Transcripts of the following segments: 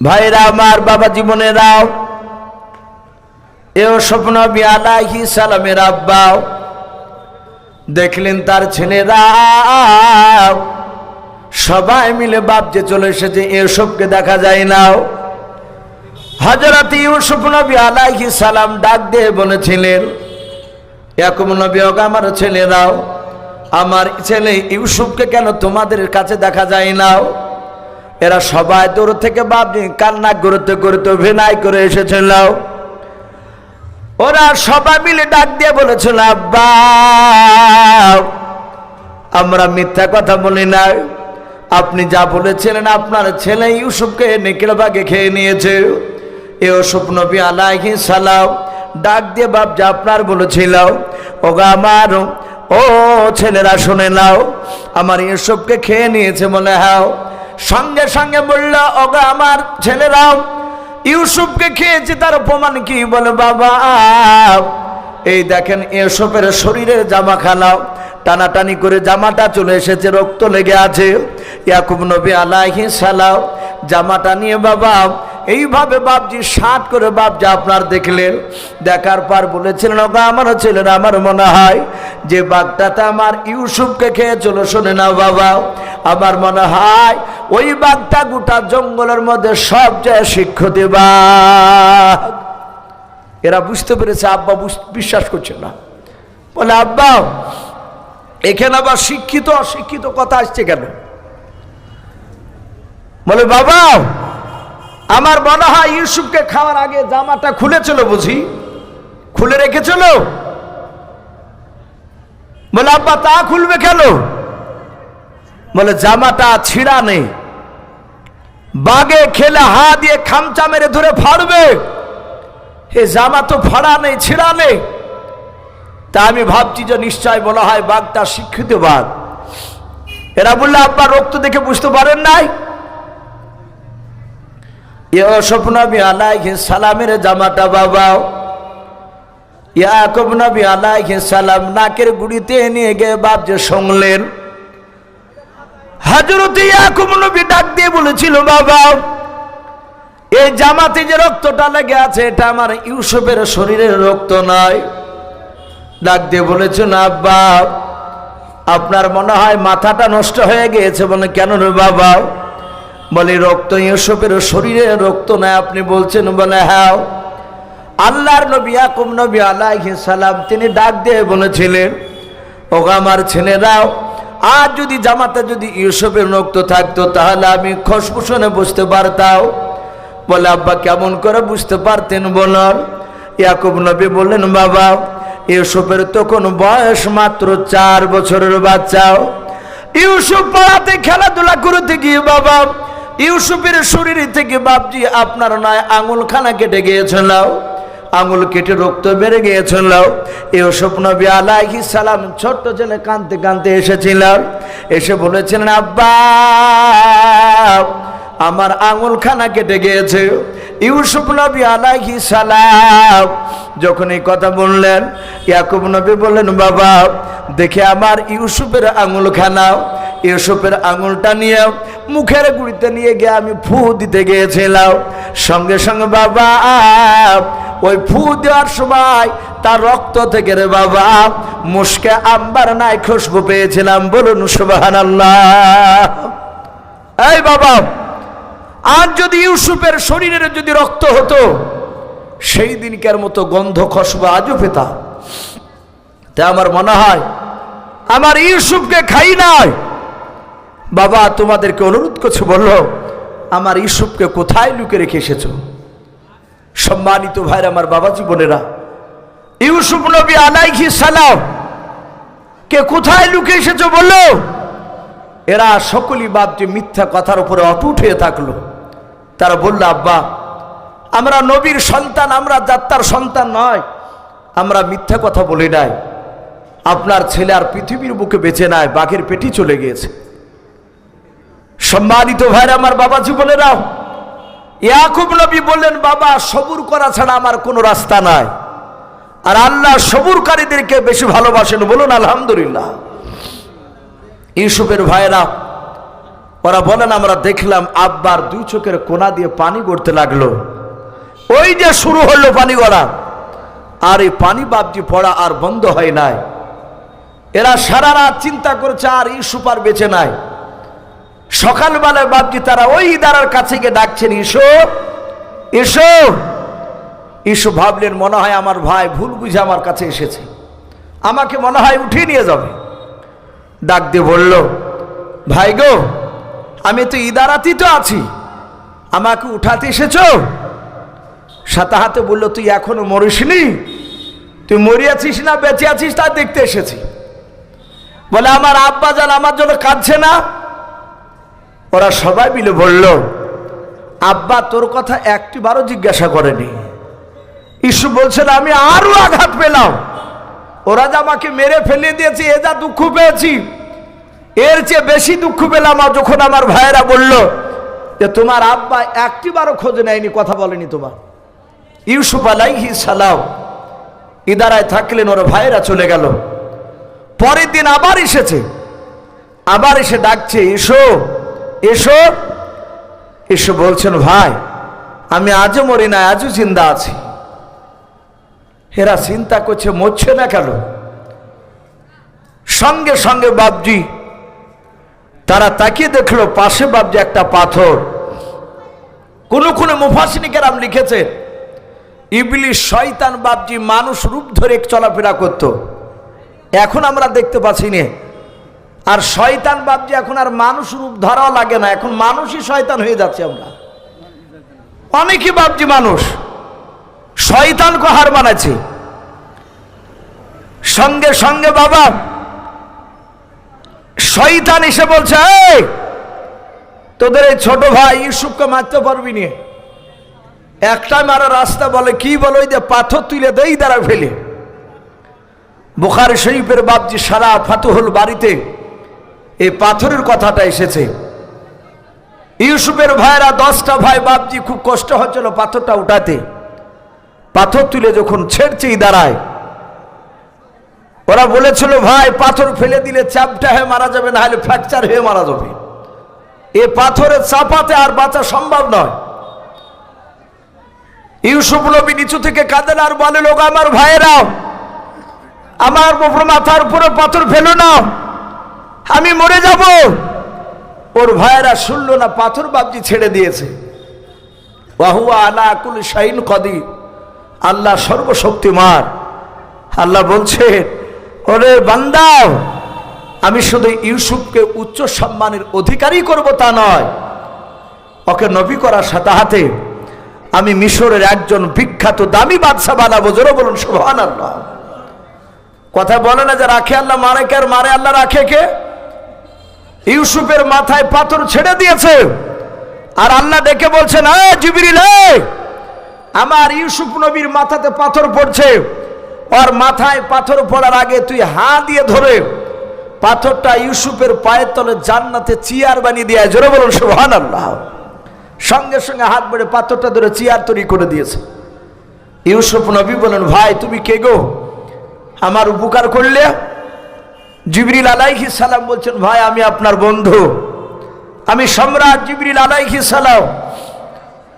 ভাইরা আমার বাবা জীবনেরাও এও স্বপ্ন আলাহি সালামের আব্বাও। দেখলেন তার ছেলেরা। সবাই মিলে বাপ যে চলে এসেছে এসবকে দেখা যায় নাও হজরত ইউসুফ নবী আলাইহি সালাম ডাক দিয়ে বলেছিলেন এরকম নবী হোক আমার ছেলেরাও, আমার ছেলে ইউসুফকে কেন তোমাদের কাছে দেখা যায় নাও এরা সবাই দূর থেকে বাপনি কান্না করতে করতে অভিনয় করে এসেছিল। ওরা সবাই মিলে ডাক দিয়ে বলেছিল, আব্বা, আমরা মিথ্যা কথা বলি না আপনি যা বলেছিলেন, আপনার ছেলে ইউসুফকে নেকের বাগে খেয়ে নিয়েছে। এ ইউসুফ নবী আলাইহি সালাম ডাক দিয়ে বাপ যা আপনার বলেছিল। ওগা আমার, ও ছেলেরা শুনে নাও, আমার ইউসুফকে খেয়ে নিয়েছে মনে হাও সঙ্গে সঙ্গে বলল, ওগা আমার ছেলেরাও ইউসুফকে খেয়েছে, তার প্রমাণ কি বলে বাবা? এই দেখেন, ইউসুফের শরীরের জামা খালাও টানাটানি করে জামাটা চলে এসেছে, রক্ত লেগে আছে। ইয়াকুব নবী আলাইহি সালাম, জামাটা নিয়ে বাবা এইভাবে বাপজি সাত করে বাপজি আপনার দেখলেন, দেখার পর বলেছিলেন, ওগা আমার ছেলেরা আমার মনে হয় যে বাঘটাতে আমার ইউসুফকে খেয়ে চলো, শোনে না বাবা, আমার মনে হয় ওই বাঘটা গোটা জঙ্গলের মধ্যে সব যায় শিক্ষতে বাঘ এরা বুঝতে পেরেছে, আব্বা বিশ্বাস করছে না। বলে, আব্বা, এখানে আবার শিক্ষিত, অশিক্ষিত কথা আসছে কেন? বলে, বাবা আমার মনে হয় ইউসুফকে খাওয়ার আগে জামাটা খুলেছিল বুঝি? খুলে রেখেছিল? বলে, আব্বা, তা খুলবে কেন? বলে, জামাটা ছিঁড়া নেই। বাগে খেলে হা দিয়ে খামচা মেরে ধরে ফাড়বে। এ জামা তো ফাড়া নেই, ছিঁড়া নেই। তা আমি ভাবছি যে নিশ্চয় বলা হয় বাঘটা শিক্ষিত বাঘ। এরা বললে, আব্বা, রক্ত দেখে বুঝতে পারেন নাই? ইউসুফ নবী আলাইহি সালামের জামাটা বাবা ইয়াকুব নবী আলাইহি সালাম নাকের গুড়িতে নিয়ে গিয়ে বাপ যে শুনলেন। হজরত ইয়াকুব নবী ডাক দিয়ে বলেছিল বাবা এই জামাতে যে রক্তটা লেগে আছে, এটা আমার ইউসুফের শরীরের রক্ত নয়। ডাক দিয়ে বলেছেন, আব্বা, আপনার মনে হয় মাথাটা নষ্ট হয়ে গিয়েছে বলে কেন রে বাবা বলে, রক্ত ইউসুফের শরীরে রক্ত নয় আপনি বলছেন, বলে হ্যাঁ। আল্লাহর নবী ইয়াকুব নবী আলাইহি সালাম, তিনি ডাক দিয়ে বলেছিলেন, ওগো আমার ছেলেরাও আর যদি জামাতে যদি ইউসুফের রক্ত থাকতো, তাহলে আমি খসখুসনে বুঝতে পারতাম। বলে, আব্বা, কেমন করে বুঝতে পারতেন বলন। ইয়াকুব নবী বললেন, বাবা, ইউসুফের তখন বয়স মাত্র চার বছরের বাচ্চাও ইউসুফ পাড়াতে খেলাধুলা করতে গিয়ে, বাবা ইউসুফের শরীর থেকে বাপজি, আপনার নয় আঙুল খানা কেটে গিয়েছিল আঙুল কেটে রক্ত বেড়ে গিয়েছিল ইউসুফ নবী আলাইহি সালাম ছোট্ট ছেলে কাঁদতে কাঁদতে এসেছিল এসে বলেছিলেন, আব্বা, আমার আঙুল খানা কেটে গিয়েছে। ইউসুফ নবী আলাইহি সালাম যখন এই কথা বললেন, ইয়াকুব নবী বললেন, বাবা, দেখে আমার ইউসুফের আঙুল খানা ইউসুফের আঙুলটা নিয়ে, মুখের গুড়িতে নিয়ে গিয়ে আমি ফু দিতে গিয়েছিলাম। সঙ্গে সঙ্গে বাবা, ওই ফু দেওয়ার সময় তার রক্ত থেকে রে বাবা, মুসকে আম্বার নাই খুশবু পেয়েছিলাম, বলুন সুবাহান এই বাবা আর যদি ইউসুফের শরীরের যদি রক্ত হতো, সেই দিনকার মতো গন্ধ খসবা আজও পেতাম। তা আমার মনে হয়, আমার ইউসুফকে খাই নাই। বাবা, তোমাদেরকে অনুরোধ করছে, বলল, আমার ইউসুফকে কোথায় লুকে রেখে এসেছ? সম্মানিত ভাইরা, আমার বাবা জীবনেরা ইউসুফ নবী আলাইহি সালাম কে কোথায় লুকে এসেছ বলল? এরা সকলই বাপ যে মিথ্যা কথার উপরে অটুট হয়ে থাকল। তারা বলল, আব্বা, আমরা নবীর সন্তান, আমরা যাত্রার সন্তান নয়। আমরা মিথ্যা কথা বলি নাই। আপনার ছেলে আর পৃথিবীর বুকে বেঁচে নাই, বাঘের পেটি চলে গিয়েছে। সম্মানিত ভাইরা, আমার বাবা জীবনেরা ইয়াকুব নবী বললেন, বাবা, সবুর করা ছাড়া আমার কোনো রাস্তা নাই। আর আল্লাহ সবুরকারীদেরকে বেশি ভালোবাসেন বলুন, আলহামদুলিল্লাহ। ইউসুফের ভাইরা, ওরা বলেন, আমরা দেখলাম আব্বার দুই চোখের কোনা দিয়ে পানি গড়তে লাগল। ওই যে শুরু হলো পানি গড়া, আর এই পানি বাপজি পড়া আর বন্ধ হয় নাই। এরা সারা রাত চিন্তা করছে, আর এই সুপার বেঁচে নাই। সকালবেলায় বাপজি তারা ওই ইদারার কাছে গিয়ে ডাকছেন, ইসো এসো ইসু ভাবলেন, মনে হয় আমার ভাই ভুল বুঝে আমার কাছে এসেছে। আমাকে মনে হয় উঠিয়ে নিয়ে যাবে। ডাক দিয়ে বলল, ভাই গো, আমি তো ইদারাতি তো আছি। আমাকে উঠাতে এসেছ? সাতা হাতে বলল, তুই এখনও মরিসনি? তুই মরিয়াছিস না, বেঁচে আছিস তা দেখতে এসেছি। বলে, আমার আব্বা যান আমার জন্য কাঁদছে না? ওরা সবাই মিলে বলল, আব্বা, তোর কথা একটি বারও জিজ্ঞাসা করেনি। ইস্যু বলছেন আমি আরও আঘাত পেলাম। ওরা যা আমাকে মেরে ফেলে দিয়েছে, এ যা দুঃখ পেয়েছি। এর চেয়ে বেশি দুঃখ পেলাম যখন আমার ভাইয়েরা বলল, যে তোমার আব্বা একটি বারও খোঁজ নেয়নি, কথা বলেনি তোমার। ইউসুফ আলাইহি সালাম ইদারায় থাকলেন, ওর ভাইয়েরা চলে গেল। পরের দিন আবার এসেছে। আবার এসে ডাকছে এসো এসো এসো বলছেন, ভাই, আমি আজও মরি না আজও জিন্দা আছি। এরা চিন্তা করছে, মরছে না কেন? সঙ্গে সঙ্গে বাবজি তারা তাকিয়ে দেখল, পাশে বাবজি একটা পাথর। কোন কোন মুফাসিনিকেরাম লিখেছে ইবলি শয়তান বাবজি মানুষ রূপ ধরে চলাফেরা করত। এখন আমরা দেখতে পাচ্ছি না আর শয়তান বাবজি এখন আর মানুষ রূপ ধরাও লাগে না, এখন মানুষই শয়তান হয়ে যাচ্ছে আমরা। অনেকই বাবজি মানুষ শয়তানকে হার মানাচ্ছে। সঙ্গে সঙ্গে বাবা, শয়তান এসে বলছে তোদের এই ছোট ভাই ইউসুফকে মারতে পারবি নি। একটা মারা রাস্তা বলে, কি বলো ওই যে পাথর তুলে দেই দ্বারা ফেলে। বুখারি শরীফের বাপজি সারা ফাতুহুল বাড়িতে এই পাথরের কথাটা এসেছে। ইউসুফের ভাইরা দশটা ভাই বাপজি খুব কষ্ট হচ্ছিল পাথরটা উঠাতে। পাথর তুলে যখন ছেড়ছেই দাঁড়ায় ওরা বলেছিল, ভাই, পাথর ফেলে দিলে চাপটা হয়ে মারা যাবে না হলে ফ্র্যাকচার হয়ে মারা যাবে। এ পাথরের চাপাতে আর বাঁচা সম্ভব নয়। ইউসুফ নবী নিচু থেকে কাঁদেন, আর বলে লোক আমার ভাইয়েরা আমার মাথার উপরে পাথর ফেলো না। আমি মরে যাব। ওর ভাইয়েরা শুনল না, পাথর বাবজি ছেড়ে দিয়েছে। বাহুয়া আলা আকুল শাহিন কদি আল্লাহ সর্বশক্তিমান। আল্লাহ বলছে, ওরে বান্দাও আমি শুধু ইউসুফকে উচ্চ সম্মানের অধিকারী করব তা নয়। ওকে নবী করার সাথে হাতে আমি মিশরের একজন বিখ্যাত দামি বাদশা বানাবো। জোরে বলুন সুহান আল্লাহ কথা বলে না যে রাখে আল্লাহ, মারে কে আর মারে আল্লাহ রাখে কে? ইউসুফের মাথায় পাথর ছেড়ে দিয়েছে। আর আল্লাহ ডেকে বলছেন জিবিরিল আমার ইউসুফ নবীর মাথাতে পাথর পড়ছে। ওর মাথায় পাথর পড়ার আগে তুই হা দিয়ে ধরে পাথরটা ইউসুফের পায়ের তলে জান্নাতে চেয়ার বানিয়ে দিয়ে জোরে বলুন সুহান আল্লাহ সঙ্গে সঙ্গে হাত বেড়ে পাথরটা ধরে চেয়ার তৈরি করে দিয়েছে। ইউসুফ নবী বলেন, ভাই, তুমি কে গো? আমার উপকার করলে? জিবরিল আলাইহি সালাম বলছেন, ভাই, আমি আপনার বন্ধু। আমি সম্রাট জিবরিল আলাইহি সালাম।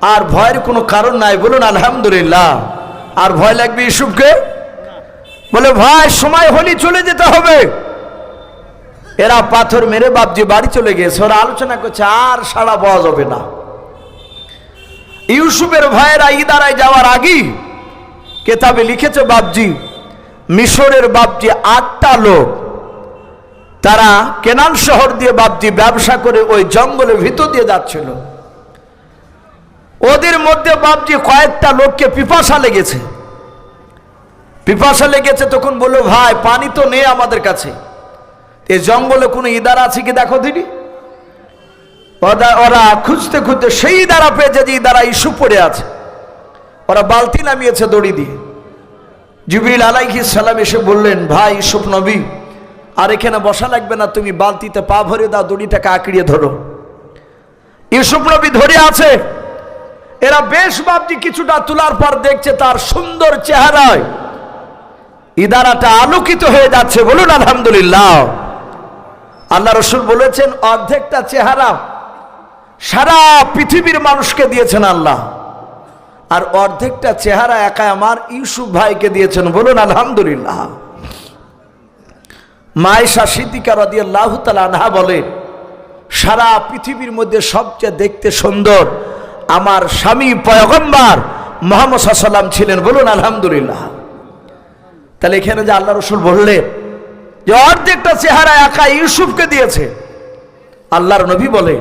আর ভয়ের কোনো কারণ নাই। বলুন, আলহামদুলিল্লাহ। আর ভয় লাগবে ইউসুফকে বলে, ভাই, সময় হলি চলে যেতে হবে। এরা পাথর মেরে বাপজি বাড়ি চলে গেছে ওরা আলোচনা করছে, আর সাড়া পাওয়া যাবে না। ইউসুফের ভাইয়েরা ইদারায় যাওয়ার আগেই কেতাবে লিখেছে, বাপজি, মিশরের বাপজি আটটা লোক তারা কেনান শহর দিয়ে বাপজি ব্যবসা করে ওই জঙ্গলের ভিতর দিয়ে যাচ্ছিল। ওদের মধ্যে বাপজি কয়েকটা লোককে পিপাসা লেগেছে। পিপাসা লেগেছে তখন বলল, ভাই, পানি তো নেই আমাদের কাছে। এ জঙ্গলে কোনো ইদারা আছে কি দেখো দিদি? ওরা খুঁজতে খুঁজতে সেই দ্বারা পেয়েছে যে দ্বারা ইস্যু পড়ে আছে। ওরা বালতি নামিয়েছে দড়ি দিয়ে। জিবরিল আলাইহি সালাম এসে বললেন, ভাই ইসুফ নবী আর এখানে বসা লাগবে না, তুমি বালতিতে পা ভরে দাও, দড়িটাকে আঁকড়িয়ে ধরো। ইউসুফ নবী ধরে আছে। এরা বেশ বাপজি কিছুটা তোলার পর দেখছে, তার সুন্দর চেহারায় ইদারাটা আলোকিত হয়ে যাচ্ছে। বলুন, আলহামদুলিল্লাহ। আল্লাহ রসুল বলেছেন, অর্ধেকটা চেহারা সারা পৃথিবীর মানুষকে দিয়েছেন আল্লাহ। আর অর্ধেকটা চেহারা একা আমার ইউসুফ ভাইকে দিয়েছেন। বলুন, আলহামদুলিল্লাহ। মায়েশা সিদ্দিকা রদিয়াল্লাহ আনহা বলে সারা পৃথিবীর মধ্যে সবচেয়ে দেখতে সুন্দর আমার স্বামী পয়গম্বার মোহাম্মদ সাল্লাম ছিলেন। বলুন, আলহামদুলিল্লাহ। তাহলে এখানে যে আল্লাহ রসুল বললেন যে, অর্ধেকটা চেহারা একা ইউসুফকে দিয়েছে। আল্লাহর নবী বলে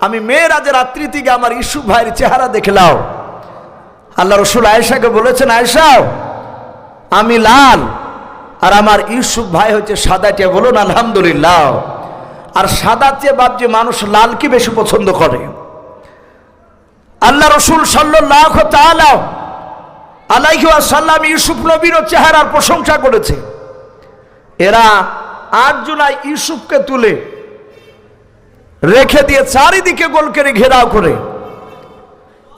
আমি মেয়েরাজে রাত্রি থেকে আমার ইউসুফ ভাইয়ের চেহারা দেখলাম। আল্লাহ রসুল আয়েশাকে বলেছেন আয়েশাও আমি লাল। আর আমার ইউসুফ ভাই হচ্ছে সাদাটে বলুন, আলহামদুলিল্লাহ। আর সাদা চেয়ে ভাবছে মানুষ লালকে বেশি পছন্দ করে? আল্লাহ রসুল সাল্লাহ আলাইহি সাল্লাম ইউসুফ নবীর চেহারার প্রশংসা করেছে। এরা আট জুলাই ইউসুফকে তুলে রেখে দিয়ে চারিদিকে গোল করে ঘেরাও করে।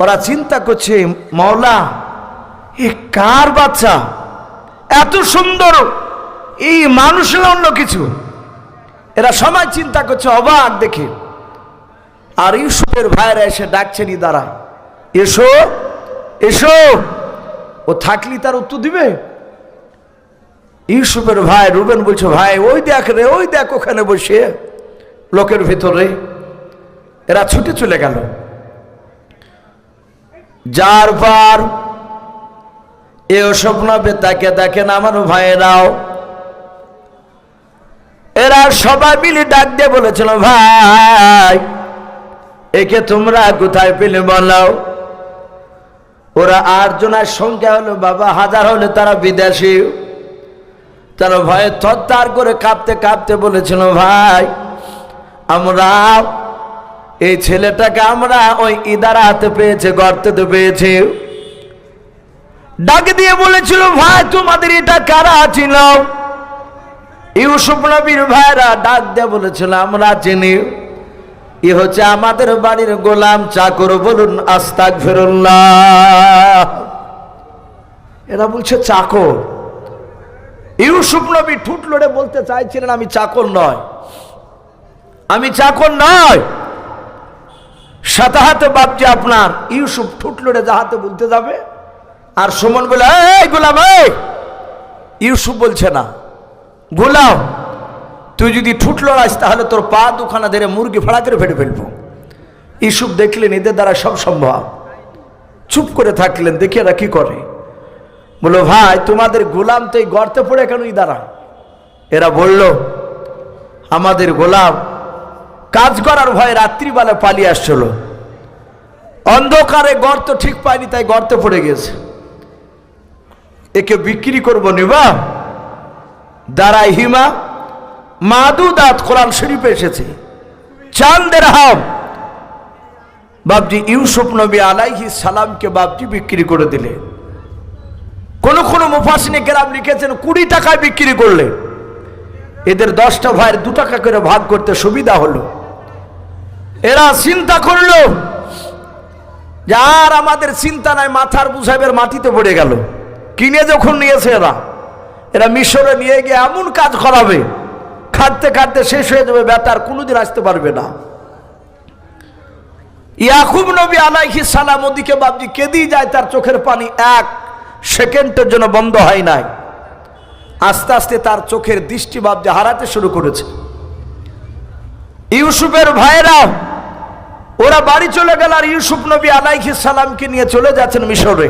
ওরা চিন্তা করছে মৌলা এ কার বাচ্চা? এত সুন্দর এই মানুষের অন্য কিছু। এরা সময় চিন্তা করছে, অবাক দেখে। আর ইউসুফের ভাইরা এসে ডাকছেনি দাঁড়ায় এসো এসো। ও থাকলি তার উত্তর দিবে? ইউসুফের ভাই রুবেন বলছে, ভাই, ওই দেখ রে, ওই দেখ ওখানে বসে। লোকের ভিতরে। এরা ছুটে চলে গেল। যার পর এ স্বপ্ন তাকে দেখেন আমার ভাইয়েরাও। এরা সবাই মিলে ডাক দিয়ে বলেছিল, ভাই, একে তোমরা কোথায় পেলে বলাও ওরা আটজনের সংখ্যা হলো, বাবা, হাজার হলে তারা বিদেশি। তারা ভয়ে থরতার করে কাঁপতে কাঁপতে বলেছিল, ভাই, আমরা এই ছেলেটাকে আমরা ওই ইদারা হাতে পেয়েছে গর্তেতে পেয়েছি। ডাক দিয়ে বলেছিল, ভাই, তোমাদের এটা কারা ছিল ইউসুফ নবীর ভাইরা ডাক দিয়ে বলেছিল, আমরা চিনি। ই হচ্ছে আমাদের বাড়ির গোলাম চাকর বলুন আস্তাক এরা বলছে, চাকর? ইউসুফ নবী ঠুট লড়ে বলতে চাইছিলেন, আমি চাকর নয়। আমি চাকর নয়। সাতাহাতে বাপজি আপনার। ইউসুফ ঠুট লড়ে যাহাতে বলতে যাবে আর সুমন বলে, এই গোলাম ইউসুফ বলছে, না, গোলাম, তুই যদি ঠুট লড়াইস, তাহলে তোর পা দুখানা ধরে মুরগি ফাড়া করে ফেটে ফেলব। ইসুফ দেখলেন, এদের দ্বারা সব সম্ভব। চুপ করে থাকলেন, দেখি এরা কি করে। বলো ভাই, তোমাদের গোলাম তো এই গর্তে পড়ে কেন দাঁড়া এরা বলল, আমাদের গোলাম কাজ করার ভয়ে রাত্রিবেলা পালিয়ে আসছিল। অন্ধকারে গর্ত ঠিক পায়নি, তাই গর্তে পড়ে গেছে একে বিক্রি করব নিবা? দাঁড়াই হিমা মাদু মাদুদাত কোরআন শরীফে এসেছে। চান্দের হাম বাবজি ইউসুফ নবী আলাইহি সালামকে বাবজি বিক্রি করে দিলে। কোন কোন মুফাসিনে গ্রাম লিখেছেন, কুড়ি টাকায় বিক্রি করলে। এদের দশটা ভাইয়ের দু টাকা করে ভাগ করতে সুবিধা হলো। এরা চিন্তা করল যে আর আমাদের চিন্তা নাই, মাথার বুঝাইবের মাটিতে পড়ে গেল। কিনে যখন নিয়েছে এরা এরা মিশরে নিয়ে গিয়ে এমন কাজ করাবে, খাটতে খাটতে শেষ হয়ে যাবে বেতার কোনোদিন আসতে পারবে না। ইয়াকুব নবী আলাইহি সালাম ওদিকে বাবজি কেঁদেই যায়, তার চোখের পানি এক সেকেন্ডের জন্য বন্ধ হয় নাই। আস্তে আস্তে তার চোখের দৃষ্টি বাবজি হারাতে শুরু করেছে। ইউসুফের ভাইয়েরা, ওরা বাড়ি চলে গেল আর ইউসুফ নবী আলাইহি সালামকে নিয়ে চলে যাচ্ছেন মিশরে।